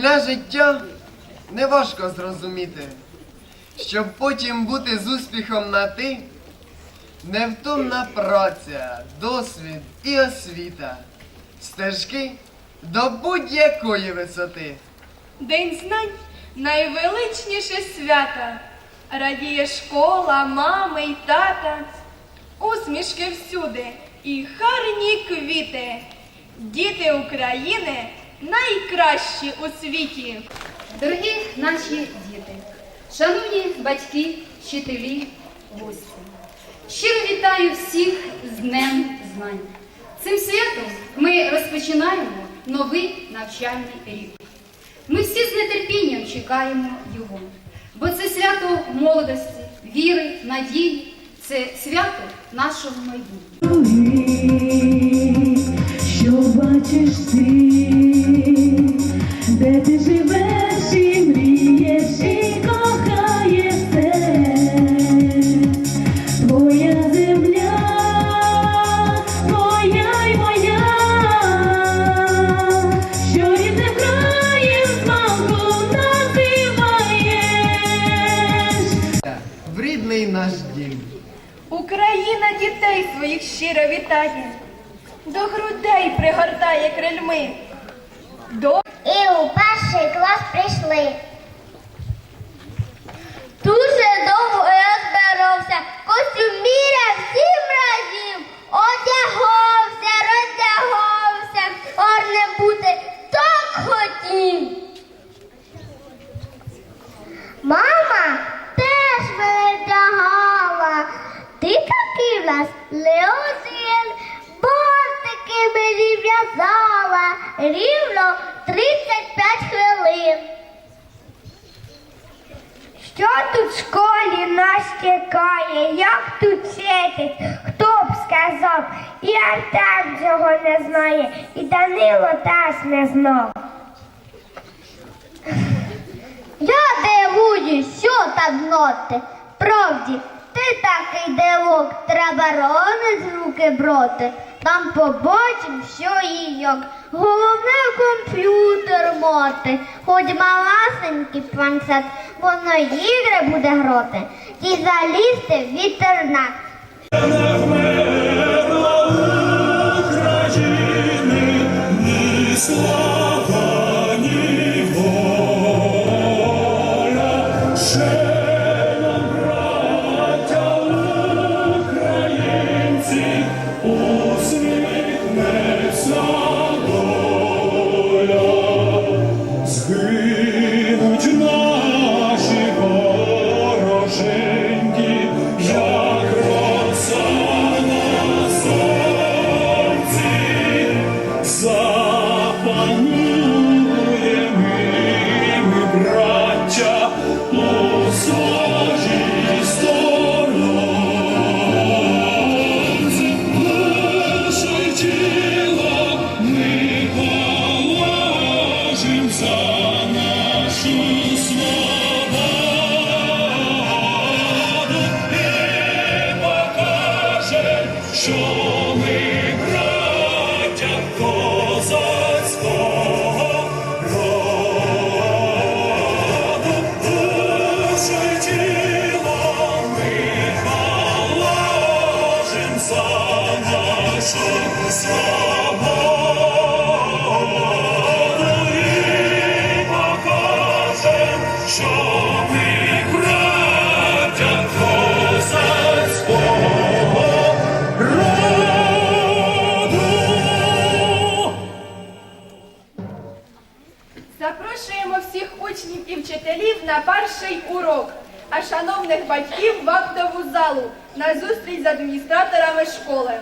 Шкільне життя неважко зрозуміти, щоб потім бути з успіхом на ти, невтомна праця, досвід і освіта, стежки до будь-якої висоти. День знань найвеличніше свято. Радіє школа, мами й тата, усмішки всюди і гарні квіти. Діти України найкращі у світі. Дорогі наші діти, шановні батьки, вчителі, гості, щиро вітаю всіх з Днем Знань. Цим святом ми розпочинаємо новий навчальний рік. Ми всі з нетерпінням чекаємо його, бо це свято молодості, віри, надії, це свято нашого майбутнього. Що бачиш ти, В наш дім. Україна дітей своїх щиро вітає, до грудей пригортає крильми. До І у перший клас прийшли. Дуже довго я збирався, костюм міряв сім разів, одягався, в нас Леозин, мені в'язала рівно 35 хвилин. Що тут в школі нас чекає, як тут вчитись, хто б сказав, і Артем цього не знає, і Данило теж не знав. Я дивуюсь, що так ноти. Правді, ти такий дивок, треба рани з руки брати. Там побачим, що і як. Головне комп'ютер мати. Хоч маласенький планшет, воно ігри буде грати. І залізти в вітернат. На перший урок, а шановних батьків в актову залу на зустріч з адміністраторами школи.